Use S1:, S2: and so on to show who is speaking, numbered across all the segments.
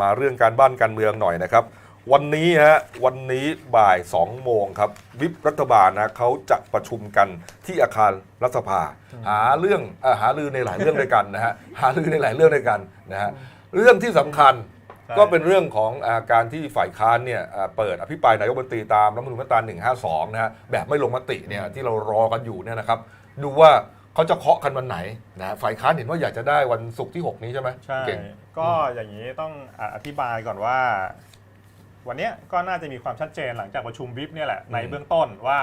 S1: มาเรื่องการบ้านการเมืองหน่อยนะครับ วันนี้ฮะวันนี้บ่าย2โมงครับวิปรัฐบาลนะเขาจะประชุมกันที่อาคารรัฐสภา หาเรื่องเอ่อหาลือในหลายเรื่องด้วยกันนะฮะหาลือในหลายเรื่องด้วยกันนะฮะเรื่องที่สำคัญ
S2: ใช่
S1: ก็เป็นเรื่องของอาการที่ฝ่ายค้านเนี่ยอ่าเปิดอภิปรายนายกรัฐมนตรีตามรัฐธรรมนูญมาตรา152นะฮะแบบไม่ลงมติเนี่ยที่เรารอกันอยู่เนี่ยนะครับ ดูว่า เขาจะเคาะกันวันไหนนะฮะฝ่ายค้านเห็นว่าอยากจะได้วันศุกร์ที่ 6 นี้ใช่ไหม
S2: ใช่
S1: เก่ง
S2: ก็อย่างนี้ต้องอะอธิบายก่อนว่า วันเนี้ยก็น่าจะมีความชัดเจนหลังจากประชุมวิปเนี่ยแหละในเบื้องต้นว่า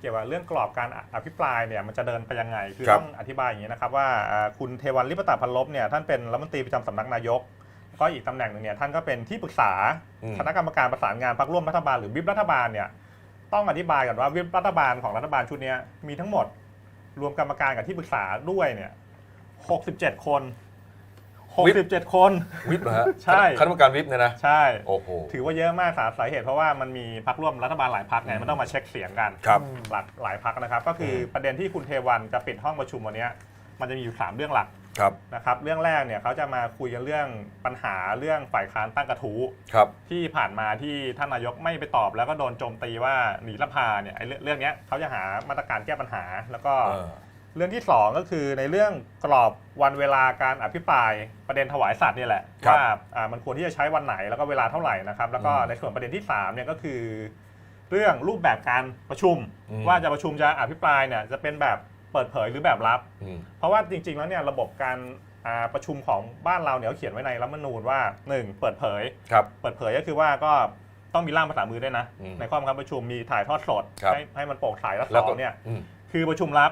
S2: เกี่ยวกับเรื่องกรอบการอภิปรายเนี่ยมันจะเดินไปยังไง คือ
S1: ครับ
S2: ต้องอธิบายอย่างนี้นะครับว่าอ่าคุณเทวันลิปตาพันลบเนี่ยท่านเป็นรัฐมนตรีประจำสำนักนายก ก็อีกตำแหน่งหนึ่งเนี่ยท่านก็เป็นที่ปรึกษา
S1: อืม
S2: คณะกรรมการประสานงานพรรคร่วมรัฐบาลหรือวิปรัฐบาลเนี่ยต้องอธิบายก่อนว่าวิปรัฐบาลของรัฐบาลชุดเนี้ยมีทั้งหมด รวมกรรมการกับที่ปรึกษาด้วยเนี่ย67 คน 67 คน
S1: วิปเหรอฮะ
S2: ใช่
S1: คณะกรรมการวิปเนี่ยนะ
S2: ใช่
S1: โอ้โห
S2: ถือว่าเยอะมากสาสาเหตุเพราะว่ามันมีพรรคร่วมรัฐบาลหลายพรรคไง
S1: อืม
S2: มันต้องมาเช็คเสียงกัน
S1: ครับ
S2: หลากหลายพรรคนะครับ ก็คืออประเด็นที่คุณเทวันจะปิดห้องประชุมวันเนี้ย มันจะมีอยู่สามเรื่องหลัก
S1: ครับ
S2: นะครับ เรื่องแรกเนี่ยเขาจะมาคุยกันเรื่องปัญหาเรื่องฝ่ายค้านตั้งกระทู้
S1: ครับ
S2: ที่ผ่านมาที่ท่านนายกไม่ไปตอบแล้วก็โดนโจมตีว่าหนีสภาเนี่ยไอ้เรื่องเรื่องเนี้ยเขาจะหามาตรการแก้ปัญหาแล้วก็
S1: เออ
S2: เรื่องที่สองก็คือในเรื่องกรอบวันเวลาการอภิปรายประเด็นถวายสัตว์เนี่ยแหละ
S1: ครับ
S2: ว่าอ่ามันควรที่จะใช้วันไหนแล้วก็เวลาเท่าไหร่นะครับแล้วก็
S1: อืม
S2: ในส่วนประเด็นที่สามเนี่ยก็คือ เรื่องรูปแบบการประชุม
S1: อืม
S2: ว่าจะประชุมจะอภิปรายเนี่ยจะเป็นแบบ เปิดเผยหรือแบบลับ
S1: อืม
S2: เพราะว่าจริง ๆ แล้วเนี่ยระบบการอ่าประชุมของบ้านเราเนี่ยเขาเขียนไว้ในรัฐธรรมนูญว่าหนึ่งเปิดเผย
S1: ครับ
S2: เปิดเผยก็คือว่าก็ต้องมีร่างภาษามือด้วยนะ
S1: อืม
S2: ในข้อบังคับประชุมมีถ่ายทอดสด
S1: ครับ
S2: ให้ให้มันโปร่งใสและส
S1: แล้ว
S2: อ
S1: ก็
S2: งเนี่ย
S1: อืม
S2: คือประชุมลับ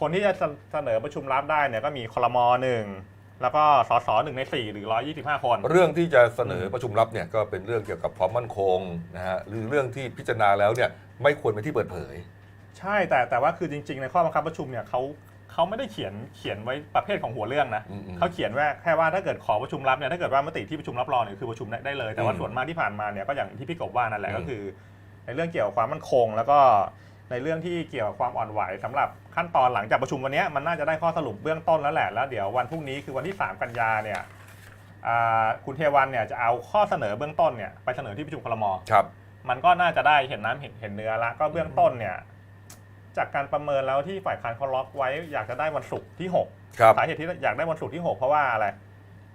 S2: คนที่จะเสนอประชุมลับได้เนี่ยก็มีคลมหนึ่งแล้วก็สสหนึ่งในสี่หรือร้อยี่สิบห้าคน
S1: เรื่องที่จะเสนอประชุมลับเนี่ยก็เป็นเรื่องเกี่ยวกับความมั่นคงนะฮะหรือเรื่องที่พิจารณาแล้วเนี่ยไม่ควรเป็นที่เปิดเผย
S2: ใช่แต่แต่ว่าคือจริง ๆ ในข้อบังคับประชุมเนี่ยเขาเขาไม่ได้เขียนเขียนไว้ประเภทของหัวเรื่องนะ
S1: อืมอืม
S2: เขาเขียนว่าแค่ว่าถ้าเกิดขอประชุมลับเนี่ยถ้าเกิดว่ามติที่ประชุมรับรองเนี่ยคือประชุมได้ได้เลยแต่ว่า
S1: อืม
S2: ส่วนมากที่ผ่านมาเนี่ยก็อย่างที่พี่กบว่านั่นแหละ
S1: อืม
S2: ก็คือ ในเรื่องเกี่ยวกับความมั่นคง แล้วก็ในเรื่องที่เกี่ยวกับความอ่อนไหวสำหรับขั้นตอนหลังจากประชุมวันเนี้ยมันน่าจะได้ข้อสรุปเบื้องต้นแล้วแหละแล้วเดี๋ยววันพรุ่งนี้คือวันที่ 3 กันยาเนี่ยอ่าคุณเทวันเนี่ยจะเอาข้อเสนอเบื้องต้นเนี่ยไปเสนอที่ประชุมคลม
S1: ครับ
S2: มันก็น่าจะได้เห็นน้ำเห็นเห็นเนื้อละก็เบื้องต้นเนี่ย จากการประเมินแล้วที่ฝ่ายค้านเขาล็อกไว้อยากจะได้วันศุกร์ที่6
S1: ครับ
S2: สาเหตุที่อยากได้วันศุกร์ที่6เพราะว่าอะไร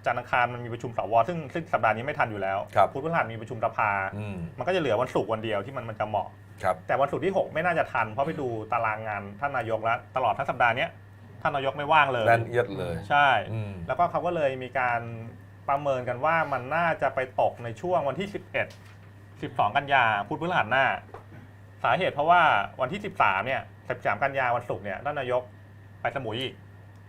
S2: จันทร์อังคารมันมีประชุมสวซึ่งซึ่งสัปดาห์นี้ไม่ทันอยู่แล้ว
S1: ครับ
S2: พุธพฤหัสมีประชุมสภา
S1: อืม
S2: มันก็จะเหลือวันศุกร์วันเดียวที่มันมันจะเหมาะ
S1: ครับ
S2: แต่วันศุกร์ที่ 6 ไม่น่าจะทัน เพราะไปดูตารางงานท่านนายกแล้วตลอดทั้งสัปดาห์เนี้ยท่านนายกไม่ว่างเลย
S1: แน่นเอียดเลย
S2: ใช่
S1: อืม
S2: แล้วก็เขาก็เลยมีการประเมินกันว่ามันน่าจะไปตกในช่วงวันที่ 11 12 กันยาพุธพฤหัสหน้า สาเหตุเพราะว่าวันที่ 13 เนี่ย 13 กันยาวันศุกร์เนี่ยท่านนายกไปสมุยอีก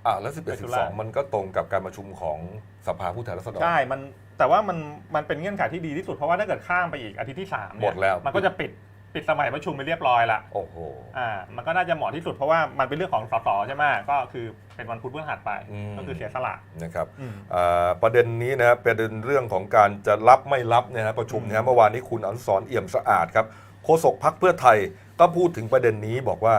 S1: อ่าแล้ว11
S2: ไปธุระ
S1: 12 มันก็ตรงกับการประชุมของสภาผู้แทนราษฎร
S2: ใช่ มันแต่ว่ามันมันเป็นเงื่อนไขที่ดีที่สุดเพราะว่าถ้าเกิดข้ามไปอีกอาทิตย์ที่3
S1: หมดแล้ว
S2: มันก็จะปิดปิดสมัยประชุมไปเรียบร้อยละ
S1: โอ้โห
S2: อ่ามันก็น่าจะเหมาะที่สุดเพราะว่ามันเป็นเรื่องของสสใช่ไหมก็คือเป็นวันพุธพฤหัสไป
S1: อืม
S2: ก็คือเสียสละ
S1: นะครับ
S2: อืม
S1: อ่าประเด็นนี้นะประเด็นเรื่องของการจะรับไม่รับเนี่ยนะประชุมนะฮะเมื่อวานนี้คุณอนุสรณ์เอี่ยมสะอาดครับโฆษกพักเพื่อไทยก็พูดถึงประเด็นนี้บอกว่า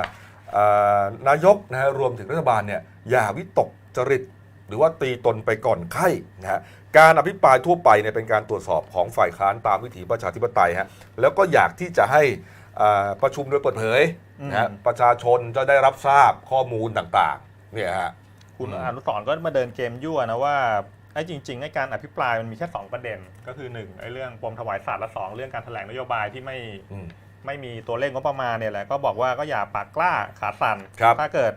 S1: อ่านายกนะฮะรวมถึงรัฐบาลเนี่ยอย่าวิตกจริต หรือว่าตีตนไปก่อนไข้นะฮะการอภิปรายทั่วไปเนี่ยเป็นการตรวจสอบของฝ่ายค้านตามวิถีประชาธิปไตยฮะแล้วก็อยากที่จะให้อ่าประชุมโดยเปิดเผยนะฮะ
S2: อืม
S1: ประชาชนจะได้รับทราบข้อมูลต่างๆเนี่ยฮะ
S2: คุณ
S1: อืม
S2: อนุสรณ์ก็มาเดินเกมยั่วนะว่าไอ้จริงๆไอ้การอภิปรายมันมีแค่ 2 ประเด็น ก็คือ1ไอ้เรื่องปมถวายสัตว์และสองเรื่องการแถลงนโยบายที่ไม่
S1: อืม
S2: ไม่มีตัวเลขงบประมาณเนี่ยแหละก็บอกว่าก็อย่าปากกล้าขาสั่น
S1: ครับ
S2: ถ้าเกิด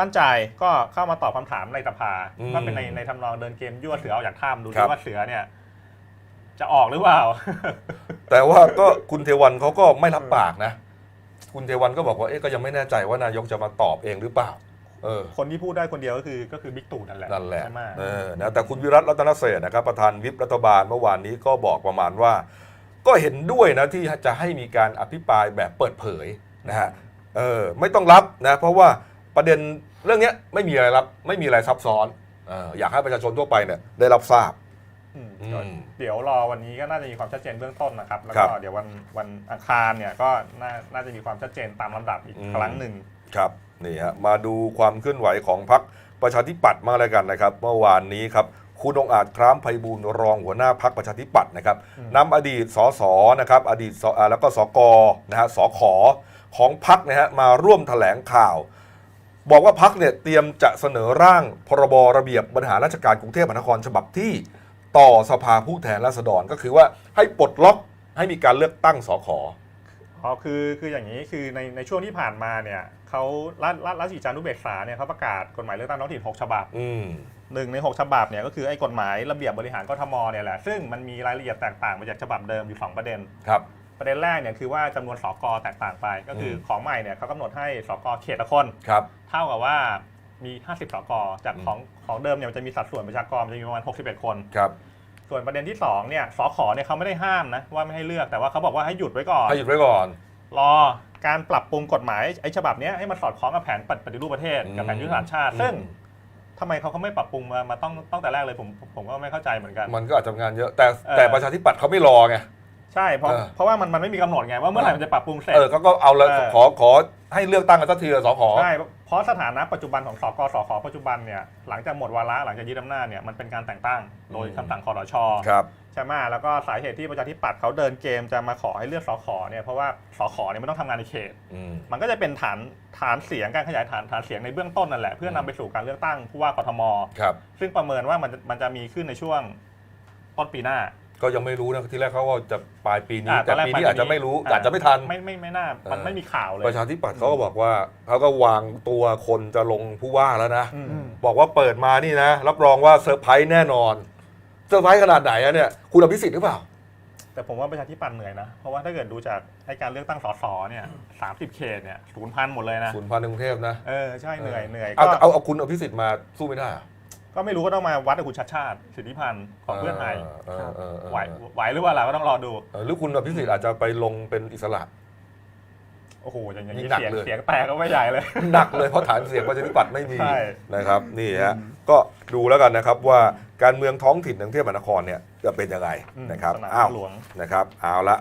S2: มั่นใจก็เข้ามาตอบคำถามในสภา
S1: อืม
S2: ก็เป็นในในทำนองเดินเกมยั่วเสือออกจากถ้ำดู
S1: ครั
S2: ดิ
S1: บ
S2: ว่าเสือเนี่ย จะออกหรือเปล่า
S1: แต่ว่าก็คุณเทวันเขาก็ไม่รับปากนะ คุณเทวันก็บอกว่าเอ๊ะก็ยังไม่แน่ใจว่านายกจะมาตอบเองหรือเปล่า เออ
S2: คนที่พูดได้คนเดียวก็คือก็คือบิ๊กตู่นั่นแหละ
S1: นั่นแหละ
S2: ใช่ไหม
S1: เออนะแต่คุณวิรัตรัตนเศรษฐ์นะครับประธานวิปรัฐบาลเมื่อวานนี้ก็บอกประมาณว่า ก็เห็นด้วยนะที่จะให้มีการอภิปรายแบบเปิดเผยนะฮะเออไม่ต้องรับนะเพราะว่าประเด็นเรื่องเนี้ยไม่มีอะไรรับไม่มีอะไรซับซ้อนเอออยากให้ประชาชนทั่วไปเนี่ยได้รับทราบ
S2: อืม
S1: อืม
S2: เดี๋ยวรอวันนี้ก็น่าจะมีความชัดเจนเบื้องต้นนะครับ แล้ว
S1: ครั
S2: ก็
S1: บ
S2: เดี๋ยววันวันอังคารเนี่ยก็น่าน่าจะมีความชัดเจนตามลำดับอีก
S1: อืม
S2: ครั้งหนึ่ง
S1: ครับนี่ฮะมาดูความเคลื่อนไหวของพรรคประชาธิปัตย์มางแล้วกันนะครับ เมื่อวานนี้ครับคุณองอาจคล้ามไพบูลย์รองหัวหน้าพักประชาธิปัตย์นะครับนำอดีตสสนะครับ อดีตสแล้วก็สกนะฮะสขของพักนะฮะมาร่วมแถลงข่าว บอกว่าพักเนี่ยเตรียมจะเสนอร่างพรบระเบียบบริหารราชการกรุงเทพมหานครฉบับที่ต่อสภาผู้แทนราษฎรก็คือว่าให้ปลดล็อกให้มีการเลือกตั้งสข
S2: อ๋อคือคืออย่างนี้คือในในช่วงที่ผ่านมาเนี่ยเขารัฐรัฐรัฐสิจานุเบกษาเนี่ยเขาประกาศกฎหมายเลือกตั้งท้องถิ่น 6 ฉบับ
S1: อืม
S2: หนึ่งใน 6 ฉบับเนี่ยก็คือไอ้กฎหมายระเบียบบริหารกทมเนี่ยแหละซึ่งมันมีรายละเอียดแตกต่างไปจากฉบับเดิมอยู่ 2 ประเด็น
S1: ครับ
S2: ประเด็นแรกเนี่ยคือว่าจำนวนสกแตกต่างไป ก็คืออ
S1: ม
S2: ของใหม่เนี่ยเขากำหนดให้สกเขตละคน
S1: ครับ
S2: เท่ากับว่ามี 50สกจาก
S1: อืม
S2: ของของเดิมเนี่ยมันจะมีสัดส่วนประชากรมันจะมีประมาณ 61 คน
S1: ครับ
S2: ส่วนประเด็นที่2เนี่ยสขเนี่ยเขาไม่ได้ห้ามนะว่าไม่ให้เลือกแต่ว่าเขาบอกว่าให้หยุดไว้ก่อน
S1: ให้หยุดไว้ก่อน
S2: รอการปรับปรุงกฎหมายไอ้ฉบับเนี้ยให้มันสอดคล้องกับแผนปฏิรูปประเทศกับแผนยุทธศาสตร์ชาติ ซึ่งทำไมเขาเขาไม่ปรับปรุงมามาต้องตั้งแต่แรกเลยผมผมก็ไม่เข้าใจเหมือนกัน
S1: มันก็อาจจะงานเยอะแต่
S2: เออ
S1: แต่ประชาธิปัตย์เขาไม่รอไง
S2: ใช่เพราะ
S1: เออ
S2: เพราะว่ามันมันไม่มีกำหนดไงว่าเมื่อไหร่มันจะปรับปรุงเสร็จ
S1: เออเขาก็เอาเลย
S2: เออ
S1: ขอขอให้เลือกตั้งกันสักทีละสข
S2: ใช่ เพราะสถานะปัจจุบันของสกสขปัจจุบันเนี่ยหลังจากหมดวาระหลังจากยึดอำนาจเนี่ยมันเป็นการแต่งตั้งโดยคำสั่งคอรช
S1: ครับ
S2: ใช่ไหมแล้วก็สาเหตุที่ประชาธิปัตย์เขาเดินเกมจะมาขอให้เลือกสขเนี่ยเพราะว่าสขเนี่ยไม่ต้องทำงานในเขต
S1: อืม
S2: มันก็จะเป็นฐานฐานเสียงการขยายฐานฐานเสียงในเบื้องต้นนั่นแหละเพื่อนำไปสู่การเลือกตั้งผู้ว่ากทม
S1: ครับ
S2: ซึ่งประเมินว่ามันจะมันจะมีขึ้นในช่วงต้นปีหน้า
S1: ก็ยังไม่รู้นะที่แรกเขาก็จะปลายปีนี้
S2: อ่า
S1: แต่
S2: ตอนแรก
S1: ปี
S2: ปลาย
S1: นี้ อาจจะ
S2: ปีนี้
S1: ไม่รู้
S2: อ่า
S1: อาจจะไม่ทัน
S2: ไม่ไม่ไม่น่ามัน
S1: เออ
S2: ไม่มีข่าวเลย
S1: ประชาธิปัตย์เขาก็บอกว่าเขาก็วางตัวคนจะลงผู้ว่าแล้วนะ
S2: อืม
S1: บอกว่าเปิดมานี่นะรับรองว่าเซอร์ไพรส์แน่นอนเซอร์ไพรส์ขนาดไหนอะเนี่ยคุณอภิสิทธิ์หรือเปล่า
S2: แต่ผมว่าประชาธิปัตย์เหนื่อยนะเพราะว่าถ้าเกิดดูจากให้การเลือกตั้งสสเนี่ยสามสิบเขตเนี่ยศูนย์พันหมดเลยนะ
S1: ศูนย์พันในกรุงเทพนะ
S2: เออใช่เหนื่อยเหนื่อย
S1: เอา
S2: ก็
S1: แต่เอาเอาคุณอภิสิทธิ์มาสู้ไม่ได้อะ
S2: ก็ไม่รู้ก็ต้องมาวัดกับคุณชัดชาติสิทธิพันธ์ของเพื่อไทย
S1: เออเออเออ
S2: ไหวไหวหรือว่าเราก็ต้องรอดู
S1: เออหรือคุณอภิสิทธิ์อาจจะไปลงเป็นอิสระ
S2: โอ้โหอย่าง
S1: ยิ่
S2: นี้
S1: งหนัก
S2: เสียง
S1: เลย
S2: เสียงแตกก็ไม่ใหญ่เลย
S1: หนักเลยเพราะฐานเสียงประชาธิปัตย์ไม่มี
S2: ใช่
S1: นะครับนี่ฮะก็ดูแล้วกันนะครับว่าการเมืองท้องถิ่นในกรุงเทพมหานครเนี่ยจะเป็นยังไง
S2: อืม
S1: นะครับ
S2: สนาม
S1: อ้าว
S2: หลวง
S1: นะครับเอาละ